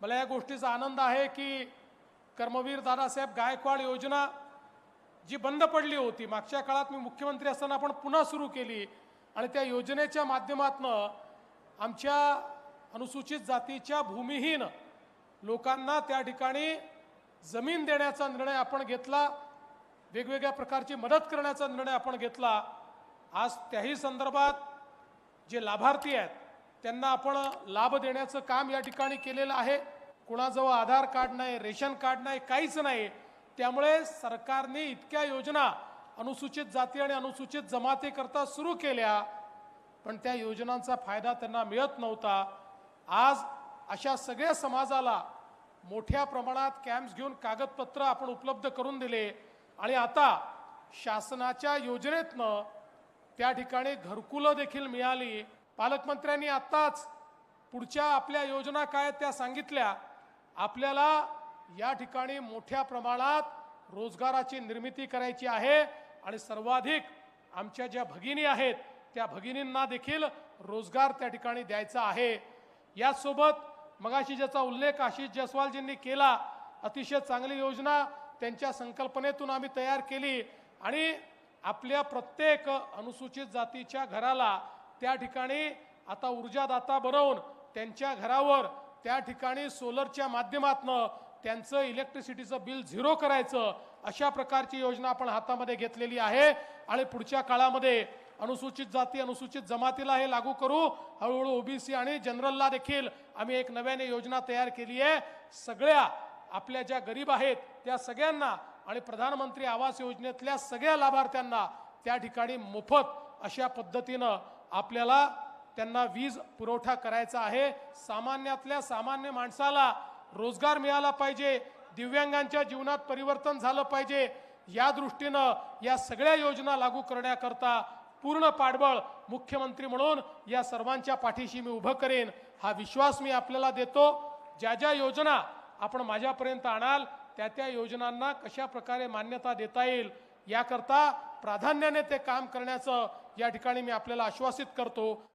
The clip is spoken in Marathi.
मला या गोष्टीचा आनंद आहे की कर्मवीर दादासाहेब गायकवाड योजना जी बंद पडली होती मागच्या काळात मी मुख्यमंत्री असताना आपण पुन्हा सुरू केली आणि त्या योजनेच्या माध्यमातनं आमच्या अनुसूचित जातीच्या भूमिहीन लोकांना त्या ठिकाणी जमीन देण्याचा निर्णय आपण घेतला वेगवेगळ्या प्रकारची मदत करण्याचा निर्णय आपण घेतला. आज त्याही संदर्भात जे लाभार्थी आहेत त्यांना आपण लाभ देण्याचं काम या ठिकाणी केलेलं आहे. कुणाजवळ आधार कार्ड नाही रेशन कार्ड नाही काहीच नाही. त्यामुळे सरकारने इतक्या योजना अनुसूचित जाती आणि अनुसूचित जमातीकरता सुरू केल्या पण त्या योजनांचा फायदा त्यांना मिळत नव्हता. आज अशा सगळ्या समाजाला मोठ्या प्रमाणात कॅम्प्स घेऊन कागदपत्र आपण उपलब्ध करून दिले आणि आता शासनाच्या योजनेतनं त्या ठिकाणी घरकुलं देखील मिळाली. पालकमंत्र्यांनी आत्ताच पुढच्या आपल्या योजना काय त्या सांगितल्या. आपल्याला या ठिकाणी मोठ्या प्रमाणात रोजगाराची निर्मिती करायची आहे आणि सर्वाधिक आमच्या ज्या भगिनी आहेत त्या भगिनींना देखील रोजगार त्या ठिकाणी द्यायचा आहे. याचसोबत मगाशी ज्याचा उल्लेख आशिष जयस्वालजींनी केला अतिशय चांगली योजना त्यांच्या संकल्पनेतून आम्ही तयार केली आणि आपल्या प्रत्येक अनुसूचित जातीच्या घराला त्या ठिकाणी आता ऊर्जादाता बनवून त्यांच्या घरावर त्या ठिकाणी सोलरच्या माध्यमातनं त्यांचं इलेक्ट्रिसिटीचं बिल झिरो करायचं अशा प्रकारची योजना आपण हातामध्ये घेतलेली आहे. आणि पुढच्या काळामध्ये अनुसूचित जाती अनुसूचित जमातीला हे लागू करू. हळूहळू ओबीसी आणि जनरलला देखील आम्ही एक नव्याने योजना तयार केली आहे. सगळ्या आपल्या ज्या गरीब आहेत त्या सगळ्यांना आणि प्रधानमंत्री आवास योजनेतल्या सगळ्या लाभार्थ्यांना त्या ठिकाणी मोफत अशा पद्धतीनं आपल्याला त्यांना वीज पुरवठा करायचा आहे. सामान्यातल्या सामान्य माणसाला रोजगार मिळाला पाहिजे. दिव्यांगांच्या जीवनात परिवर्तन झालं पाहिजे. या दृष्टीनं या सगळ्या योजना लागू करण्याकरता पूर्ण पाठबळ मुख्यमंत्री म्हणून या सर्वांच्या पाठीशी मी उभं करेन. हा विश्वास मी आपल्याला देतो. ज्या ज्या योजना आपण माझ्यापर्यंत आणाल त्या त्या योजनांना कशा प्रकारे मान्यता देता येईल याकरता प्राधान्याने ते काम करण्याचं या ठिकाणी मी आपल्याला आश्वासित करतो.